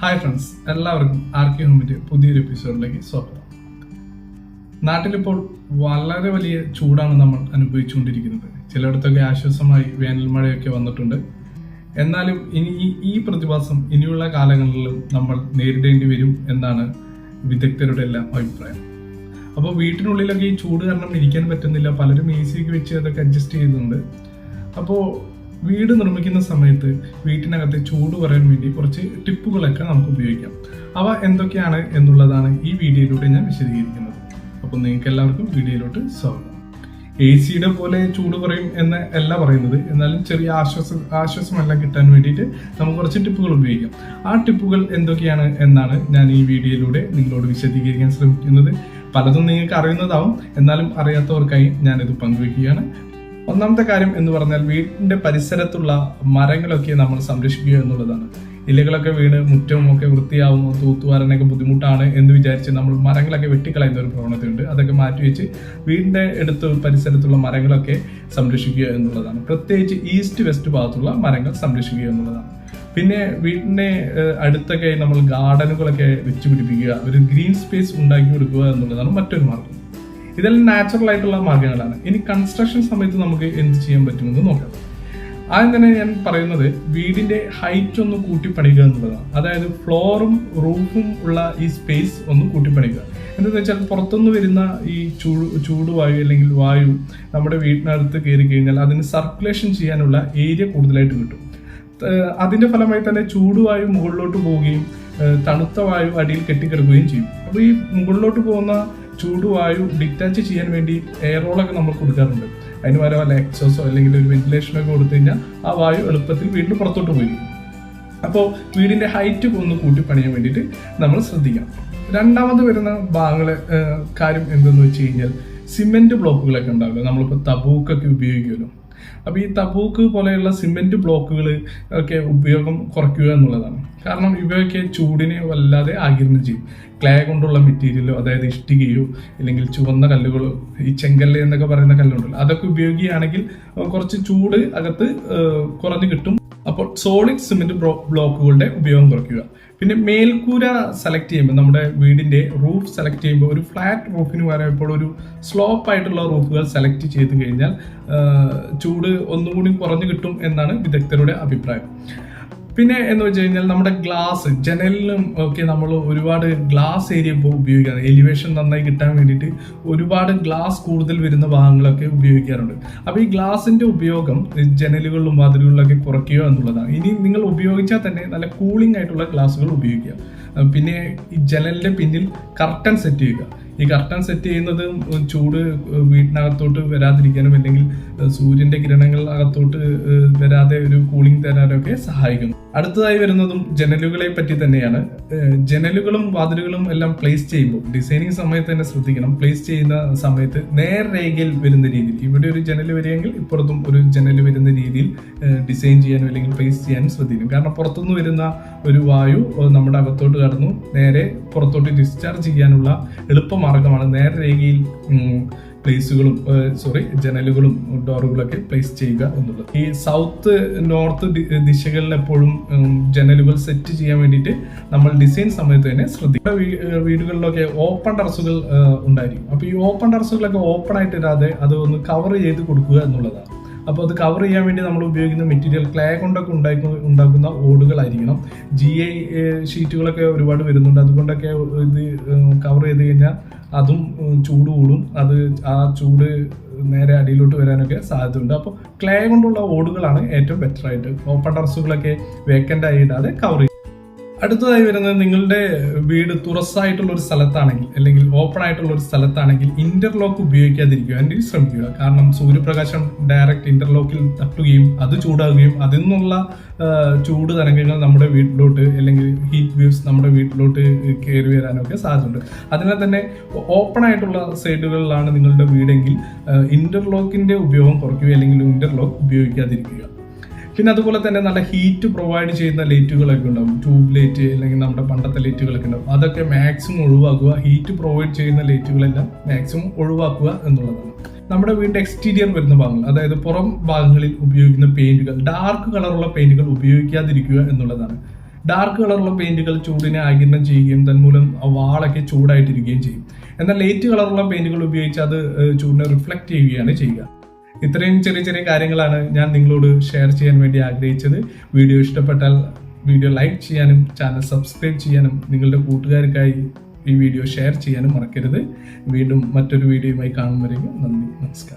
Hi friends എല്ലാവർക്കും R K ഹോമിന്റെ പുതിയൊരു എപ്പിസോഡിലേക്ക് സ്വാഗതം. നാട്ടിലിപ്പോൾ വളരെ വലിയ ചൂടാണ് നമ്മൾ അനുഭവിച്ചുകൊണ്ടിരിക്കുന്നത്. ചിലയിടത്തൊക്കെ ആശ്വാസമായി വേനൽ മഴയൊക്കെ വന്നിട്ടുണ്ട്. എന്നാലും ഇനി ഈ- പ്രതിഭാസം ഇനിയുള്ള കാലങ്ങളിലും നമ്മൾ നേരിടേണ്ടി വരും എന്നാണ് വിദഗ്ധരുടെ എല്ലാം അഭിപ്രായം. അപ്പോൾ വീട്ടിനുള്ളിലൊക്കെ ഈ ചൂട് കാരണം ഇരിക്കാൻ പറ്റുന്നില്ല. പലരും എ സിയൊക്കെ വെച്ച് അതൊക്കെ അഡ്ജസ്റ്റ് ചെയ്യുന്നുണ്ട് അപ്പോൾ വീട് നിർമ്മിക്കുന്ന സമയത്ത് വീട്ടിനകത്ത് ചൂട് കുറയാൻ വേണ്ടി കുറച്ച് ടിപ്പുകളൊക്കെ നമുക്ക് ഉപയോഗിക്കാം. അവ എന്തൊക്കെയാണ് എന്നുള്ളതാണ് ഈ വീഡിയോയിലൂടെ ഞാൻ വിശദീകരിക്കുന്നത്. അപ്പോൾ നിങ്ങൾക്ക് എല്ലാവർക്കും വീഡിയോയിലോട്ട് സ്വാഗതം. എ സിയുടെ പോലെ ചൂട് കുറയും എന്ന് അല്ല പറയുന്നത്. എന്നാലും ചെറിയ ആശ്വാസം ആശ്വാസമെല്ലാം കിട്ടാൻ വേണ്ടിയിട്ട് നമുക്ക് കുറച്ച് ടിപ്പുകൾ ഉപയോഗിക്കാം. ആ ടിപ്പുകൾ എന്തൊക്കെയാണ് എന്നാണ് ഞാൻ ഈ വീഡിയോയിലൂടെ നിങ്ങളോട് വിശദീകരിക്കാൻ ശ്രമിക്കുന്നത്. പലതും നിങ്ങൾക്ക് അറിയുന്നതാവും. എന്നാലും അറിയാത്തവർക്കായി ഞാനിത് പങ്കുവയ്ക്കുകയാണ്. ഒന്നാമത്തെ കാര്യം എന്ന് പറഞ്ഞാൽ വീടിന്റെ പരിസരത്തുള്ള മരങ്ങളൊക്കെ നമ്മൾ സംരക്ഷിക്കുക എന്നുള്ളതാണ്. ഇലകളൊക്കെ വീണ് മുറ്റവും ഒക്കെ വൃത്തിയാവുമോ തൂത്തുവാരനൊക്കെ ബുദ്ധിമുട്ടാണ് എന്ന് വിചാരിച്ച് നമ്മൾ മരങ്ങളൊക്കെ വെട്ടിക്കളയുന്ന ഒരു പ്രവണതയുണ്ട്. അതൊക്കെ മാറ്റിവെച്ച് വീടിന്റെ അടുത്ത് പരിസരത്തുള്ള മരങ്ങളൊക്കെ സംരക്ഷിക്കുക എന്നുള്ളതാണ്. പ്രത്യേകിച്ച് ഈസ്റ്റ് വെസ്റ്റ് ഭാഗത്തുള്ള മരങ്ങൾ സംരക്ഷിക്കുക എന്നുള്ളതാണ്. പിന്നെ വീടിന്റെ അടുത്തൊക്കെ നമ്മൾ ഗാർഡനുകളൊക്കെ വെച്ചുപിടിപ്പിക്കുക ഒരു ഗ്രീൻ സ്പേസ് ഉണ്ടാക്കി കൊടുക്കുക എന്നുള്ളതാണ് മറ്റൊരു മാർഗം. ഇതെല്ലാം നാച്ചുറൽ ആയിട്ടുള്ള മാർഗങ്ങളാണ് ഇനി കൺസ്ട്രക്ഷൻ സമയത്ത് നമുക്ക് എന്ത് ചെയ്യാൻ പറ്റുമെന്ന് നോക്കാം. ആദ്യം തന്നെ ഞാൻ പറയുന്നത് വീടിന്റെ ഹൈറ്റ് ഒന്ന് കൂട്ടിപ്പണിക്കുക എന്നുള്ളതാണ്. അതായത് ഫ്ലോറും റൂഫും ഉള്ള ഈ സ്പേസ് ഒന്ന് കൂട്ടിപ്പണിക്കുക എന്താണെന്ന് വെച്ചാൽ പുറത്തുനിന്ന് വരുന്ന ഈ ചൂട് ചൂട് ചൂടുവായു അല്ലെങ്കിൽ വായു നമ്മുടെ വീടിനടുത്ത് കയറി കഴിഞ്ഞാൽ അതിന് സർക്കുലേഷൻ ചെയ്യാനുള്ള ഏരിയ കൂടുതലായിട്ട് കിട്ടും. അതിന്റെ ഫലമായി തന്നെ ചൂടുവായു മുകളിലോട്ട് പോവുകയും തണുത്ത വായു അടിയിൽ കെട്ടിക്കിടക്കുകയും ചെയ്യും. അപ്പോൾ ഈ മുകളിലോട്ട് പോകുന്ന ചൂടുവായു ഡിറ്റാച്ച് ചെയ്യാൻ വേണ്ടി എയറോളൊക്കെ നമ്മൾ കൊടുക്കാറുണ്ട്. അതിന് പകരം വല്ല എക്സോസോ അല്ലെങ്കിൽ ഒരു വെന്റിലേഷനോ ഒക്കെ കൊടുത്തു കഴിഞ്ഞാൽ ആ വായു എളുപ്പത്തിൽ വീണ്ടും പുറത്തോട്ട് പോയി. അപ്പോൾ വീടിന്റെ ഹൈറ്റ് ഒന്ന് കൂട്ടി പണിയാൻ വേണ്ടിയിട്ട് നമ്മൾ ശ്രദ്ധിക്കണം രണ്ടാമത് വരുന്ന ഭാഗങ്ങളെ ഏഹ്, കാര്യം എന്തെന്ന് വെച്ച് കഴിഞ്ഞാൽ സിമെന്റ് ബ്ലോക്കുകളൊക്കെ ഉണ്ടാവില്ല? നമ്മളിപ്പോൾ തബൂക്കൊക്കെ ഉപയോഗിക്കുമല്ലോ. അപ്പോൾ ഈ തബൂക്ക് പോലെയുള്ള സിമെന്റ് ബ്ലോക്കുകൾ ഒക്കെ ഉപയോഗം കുറയ്ക്കുക എന്നുള്ളതാണ്. കാരണം ഇവയൊക്കെ ചൂടിനെ വല്ലാതെ ആകിരണം ചെയ്യും. ക്ലേ കൊണ്ടുള്ള മെറ്റീരിയലോ അതായത് ഇഷ്ടികയോ അല്ലെങ്കിൽ ചുവന്ന കല്ലുകളോ ഈ ചെങ്കല്ല് എന്നൊക്കെ പറയുന്ന കല്ലുണ്ടല്ലോ അതൊക്കെ ഉപയോഗിക്കുകയാണെങ്കിൽ കുറച്ച് ചൂട് അകത്ത് കുറഞ്ഞു കിട്ടും. അപ്പോൾ സോളിഡ് സിമെന്റ് ബ്ലോക്കുകളുടെ ഉപയോഗം കുറയ്ക്കുക. പിന്നെ മേൽക്കൂര സെലക്ട് ചെയ്യുമ്പോൾ നമ്മുടെ വീടിന്റെ റൂഫ് സെലക്ട് ചെയ്യുമ്പോൾ ഒരു ഫ്ലാറ്റ് റൂഫിന് പകരം ഇപ്പോൾ ഒരു സ്ലോപ്പ് ആയിട്ടുള്ള റൂഫുകൾ സെലക്ട് ചെയ്ത് കഴിഞ്ഞാൽ ചൂട് ഒന്നുകൂടി കുറഞ്ഞു കിട്ടും എന്നാണ് വിദഗ്ധരുടെ അഭിപ്രായം. പിന്നെ എന്ന് വെച്ച് കഴിഞ്ഞാൽ നമ്മുടെ ഗ്ലാസ് ജനലിലും ഒക്കെ നമ്മൾ ഒരുപാട് ഗ്ലാസ് ഏരിയ ഇപ്പോൾ ഉപയോഗിക്കാറ്. എലിവേഷൻ നന്നായി കിട്ടാൻ വേണ്ടിയിട്ട് ഒരുപാട് ഗ്ലാസ് കൂടുതൽ വരുന്ന ഭാഗങ്ങളൊക്കെ ഉപയോഗിക്കാറുണ്ട്. അപ്പോൾ ഈ ഗ്ലാസിന്റെ ഉപയോഗം ജനലുകളിലും വാതിലുകളിലൊക്കെ കുറയ്ക്കുക എന്നുള്ളതാണ്. ഇനി നിങ്ങൾ ഉപയോഗിച്ചാൽ തന്നെ നല്ല കൂളിംഗ് ആയിട്ടുള്ള ഗ്ലാസുകൾ ഉപയോഗിക്കുക. പിന്നെ ഈ ജനലിന്റെ പിന്നിൽ കർട്ടൻ സെറ്റ് ചെയ്യുക. ഈ കർട്ടൻ സെറ്റ് ചെയ്യുന്നത് ചൂട് വീട്ടിനകത്തോട്ട് വരാതിരിക്കാനും അല്ലെങ്കിൽ സൂര്യന്റെ കിരണങ്ങൾ അകത്തോട്ട് വരാതെ ഒരു കൂളിംഗ് തരാനൊക്കെ സഹായിക്കുന്നു. അടുത്തതായി വരുന്നതും ജനലുകളെ പറ്റി തന്നെയാണ്. ജനലുകളും വാതിലുകളും എല്ലാം പ്ലേസ് ചെയ്യുമ്പോൾ ഡിസൈനിങ് സമയത്ത് തന്നെ ശ്രദ്ധിക്കണം. പ്ലേസ് ചെയ്യുന്ന സമയത്ത് നേർരേഖയിൽ വരുന്ന രീതിയിൽ ഇവിടെ ഒരു ജനൽ വരികയെങ്കിൽ ഇപ്പുറത്തും ഒരു ജനൽ വരുന്ന രീതിയിൽ ഡിസൈൻ ചെയ്യാനും അല്ലെങ്കിൽ പ്ലേസ് ചെയ്യാനും ശ്രദ്ധിക്കണം. കാരണം പുറത്തുനിന്ന് വരുന്ന ഒരു വായു നമ്മുടെ അകത്തോട്ട് കടന്നു നേരെ പുറത്തോട്ട് ഡിസ്ചാർജ് ചെയ്യാനുള്ള എളുപ്പമാർഗമാണ് നേർരേഖയിൽ പ്ലേസുകളും സോറി ജനലുകളും ഡോറുകളൊക്കെ പ്ലേസ് ചെയ്യുക എന്നുള്ളത്. ഈ സൗത്ത് നോർത്ത് ദിശകളിൽ എപ്പോഴും ജനലുകൾ സെറ്റ് ചെയ്യാൻ വേണ്ടിയിട്ട് നമ്മൾ ഡിസൈൻ സമയത്ത് തന്നെ ശ്രദ്ധിക്കുക. വീടുകളിലൊക്കെ ഓപ്പൺ ടെറസുകൾ ഉണ്ടായിരിക്കും. അപ്പോൾ ഈ ഓപ്പൺ ടെറസുകളൊക്കെ ഓപ്പൺ ആയിട്ട് ഇടാതെ അത് ഒന്ന് കവർ ചെയ്ത് കൊടുക്കുക എന്നുള്ളതാണ്. അപ്പോൾ അത് കവർ ചെയ്യാൻ വേണ്ടി നമ്മൾ ഉപയോഗിക്കുന്ന മെറ്റീരിയൽ ക്ലേ കൊണ്ടൊക്കെ ഉണ്ടാക്കുന്ന ഉണ്ടാക്കുന്ന ഓടുകളായിരിക്കണം. ജി ഐ ഷീറ്റുകളൊക്കെ ഒരുപാട് വരുന്നുണ്ട്. അതുകൊണ്ടൊക്കെ ഇത് കവർ ചെയ്ത് കഴിഞ്ഞാൽ അതും ചൂട് കൂടും. അത് ആ ചൂട് നേരെ അടിയിലോട്ട് വരാനൊക്കെ സാധ്യതയുണ്ട്. അപ്പോൾ ക്ലേ കൊണ്ടുള്ള ഓടുകളാണ് ഏറ്റവും ബെറ്റർ ആയിട്ട്. ഓപ്പൺ ടെറസുകളൊക്കെ വേക്കന്റ് ആയി ഇടാതെ കവർ ചെയ്യും. അടുത്തതായി വരുന്നത് നിങ്ങളുടെ വീട് തുറസായിട്ടുള്ള ഒരു സ്ഥലത്താണെങ്കിൽ അല്ലെങ്കിൽ ഓപ്പൺ ആയിട്ടുള്ള ഒരു സ്ഥലത്താണെങ്കിൽ ഇന്റർലോക്ക് ഉപയോഗിക്കാതിരിക്കുക. വേണ്ടി ശ്രമിക്കുക. കാരണം സൂര്യപ്രകാശം ഡയറക്റ്റ് ഇന്റർലോക്കിൽ തട്ടുകയും അത് ചൂടാകുകയും അതിൽ നിന്നുള്ള ചൂട് തരംഗങ്ങൾ നമ്മുടെ വീട്ടിലോട്ട് അല്ലെങ്കിൽ ഹീറ്റ് വേവ്സ് നമ്മുടെ വീട്ടിലോട്ട് കയറി വരാനൊക്കെ സാധ്യതയുണ്ട്. അതിനാൽ തന്നെ ഓപ്പൺ ആയിട്ടുള്ള സൈഡുകളിലാണ് നിങ്ങളുടെ വീടെങ്കിൽ ഇന്റർലോക്കിന്റെ ഉപയോഗം കുറയ്ക്കുക അല്ലെങ്കിൽ ഇന്റർലോക്ക് ഉപയോഗിക്കാതിരിക്കുക. പിന്നെ അതുപോലെ തന്നെ നല്ല ഹീറ്റ് പ്രൊവൈഡ് ചെയ്യുന്ന ലൈറ്റുകളൊക്കെ ഉണ്ടാവും. ട്യൂബ് ലൈറ്റ് അല്ലെങ്കിൽ നമ്മുടെ പണ്ടത്തെ ലൈറ്റുകളൊക്കെ ഉണ്ടാവും. അതൊക്കെ മാക്സിമം ഒഴിവാക്കുക. ഹീറ്റ് പ്രൊവൈഡ് ചെയ്യുന്ന ലൈറ്റുകളെല്ലാം മാക്സിമം ഒഴിവാക്കുക എന്നുള്ളതാണ്. നമ്മുടെ വീടിന്റെ എക്സ്റ്റീരിയർ വരുന്ന ഭാഗങ്ങൾ അതായത് പുറം ഭാഗങ്ങളിൽ ഉപയോഗിക്കുന്ന പെയിന്റുകൾ ഡാർക്ക് കളറുള്ള പെയിന്റുകൾ ഉപയോഗിക്കാതിരിക്കുക എന്നുള്ളതാണ്. ഡാർക്ക് കളറുള്ള പെയിന്റുകൾ ചൂടിനെ ആകിരണം ചെയ്യുകയും തന്മൂലം വാളൊക്കെ ചൂടായിട്ടിരിക്കുകയും ചെയ്യും. എന്നാൽ ലൈറ്റ് കളറുള്ള പെയിന്റുകൾ ഉപയോഗിച്ച് അത് ചൂടിനെ റിഫ്ലക്റ്റ് ചെയ്യുകയാണ് ചെയ്യുക. ഇത്രയും ചെറിയ ചെറിയ കാര്യങ്ങളാണ് ഞാൻ നിങ്ങളോട് ഷെയർ ചെയ്യാൻ വേണ്ടി ആഗ്രഹിച്ചത്. വീഡിയോ ഇഷ്ടപ്പെട്ടാൽ വീഡിയോ ലൈക്ക് ചെയ്യാനും ചാനൽ സബ്സ്ക്രൈബ് ചെയ്യാനും നിങ്ങളുടെ കൂട്ടുകാർക്കായി ഈ വീഡിയോ ഷെയർ ചെയ്യാനും മറക്കരുത്. വീണ്ടും മറ്റൊരു വീഡിയോയുമായി കാണും നന്ദി നമസ്കാരം.